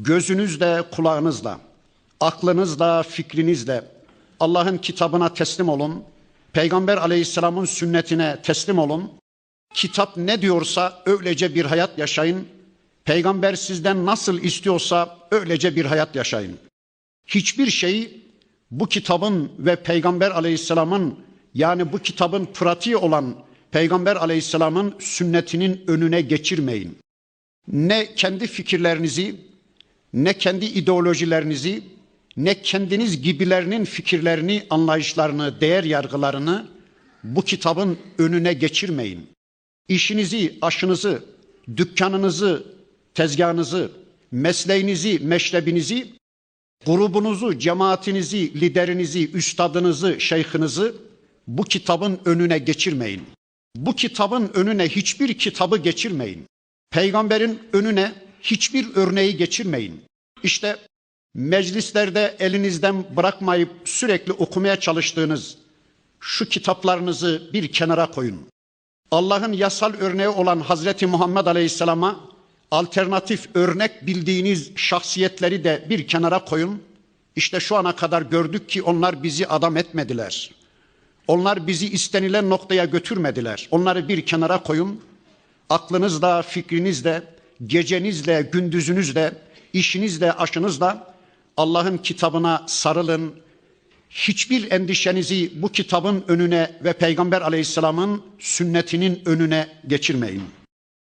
gözünüzle, kulağınızla, aklınızla, fikrinizle Allah'ın kitabına teslim olun. Peygamber aleyhisselamın sünnetine teslim olun. Kitap ne diyorsa öylece bir hayat yaşayın. Peygamber sizden nasıl istiyorsa öylece bir hayat yaşayın. Hiçbir şeyi bu kitabın ve Peygamber aleyhisselamın yani bu kitabın pratiği olan Peygamber aleyhisselamın sünnetinin önüne geçirmeyin. Ne kendi fikirlerinizi, ne kendi ideolojilerinizi, ne kendiniz gibilerinin fikirlerini, anlayışlarını, değer yargılarını bu kitabın önüne geçirmeyin. İşinizi, aşınızı, dükkanınızı, tezgahınızı, mesleğinizi, meşrebinizi, grubunuzu, cemaatinizi, liderinizi, üstadınızı, şeyhinizi bu kitabın önüne geçirmeyin. Bu kitabın önüne hiçbir kitabı geçirmeyin. Peygamberin önüne hiçbir örneği geçirmeyin. İşte meclislerde elinizden bırakmayıp sürekli okumaya çalıştığınız şu kitaplarınızı bir kenara koyun. Allah'ın yasal örneği olan Hazreti Muhammed Aleyhisselam'a alternatif örnek bildiğiniz şahsiyetleri de bir kenara koyun. İşte şu ana kadar gördük ki onlar bizi adam etmediler. Onlar bizi istenilen noktaya götürmediler. Onları bir kenara koyun. Aklınızla, fikrinizle, gecenizle, gündüzünüzle, işinizle, aşınızla Allah'ın kitabına sarılın. Hiçbir endişenizi bu kitabın önüne ve Peygamber Aleyhisselam'ın sünnetinin önüne geçirmeyin.